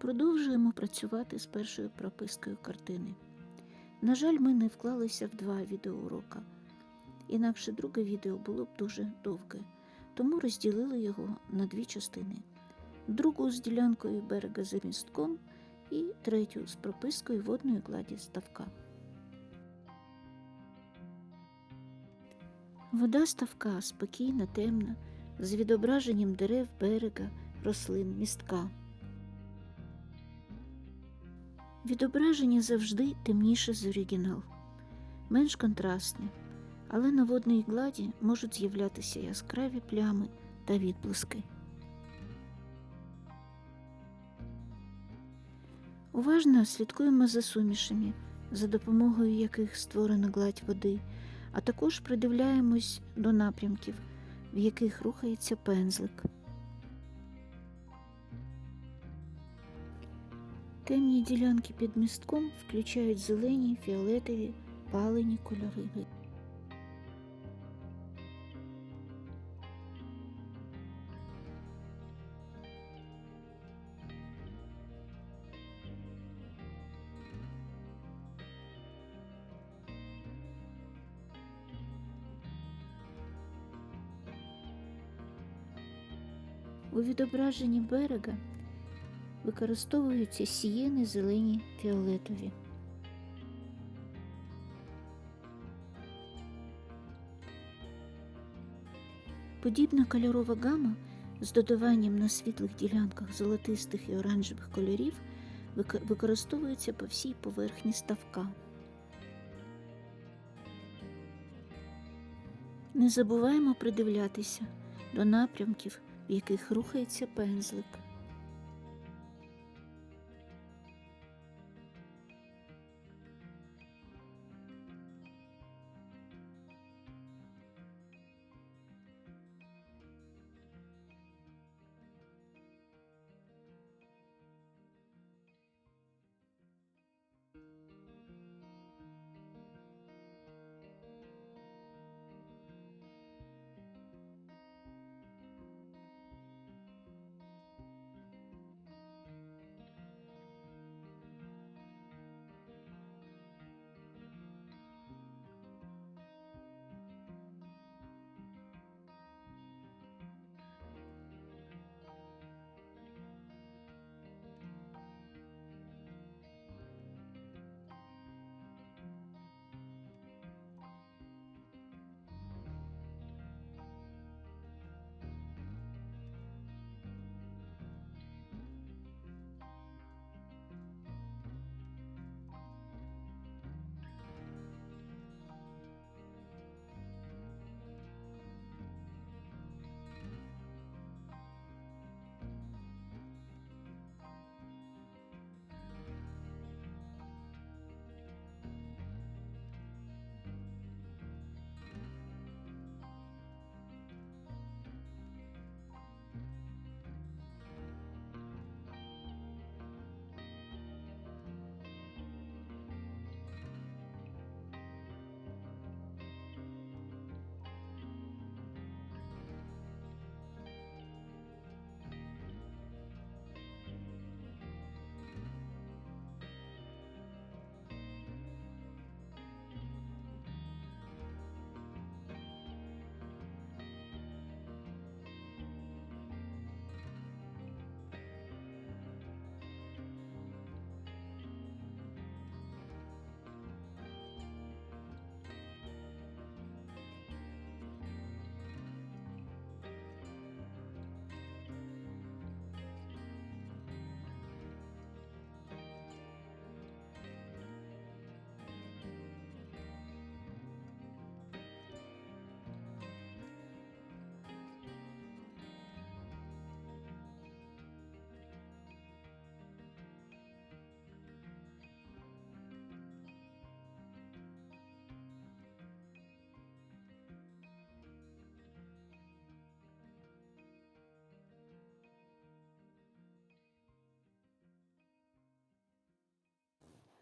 Продовжуємо працювати з першою пропискою картини. На жаль, ми не вклалися в два відеоурока, інакше друге відео було б дуже довге, тому розділили його на дві частини: другу з ділянкою берега за містком і третю з пропискою водної гладі ставка. Вода ставка спокійна, темна, з відображенням дерев берега, рослин, містка. Відображення завжди темніше за оригінал, менш контрастне, але на водній гладі можуть з'являтися яскраві плями та відблиски. Уважно слідкуємо за сумішами, за допомогою яких створена гладь води, а також придивляємось до напрямків, в яких рухається пензлик. Темні ділянки під містком включають зелені, фіолетові, палені кольори. У відображенні берега використовуються сієни зелені фіолетові. Подібна кольорова гама з додаванням на світлих ділянках золотистих і оранжевих кольорів використовується по всій поверхні ставка. Не забуваємо придивлятися до напрямків, в яких рухається пензлик.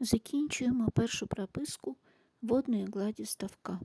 Закінчуємо першу прописку водної гладі ставка.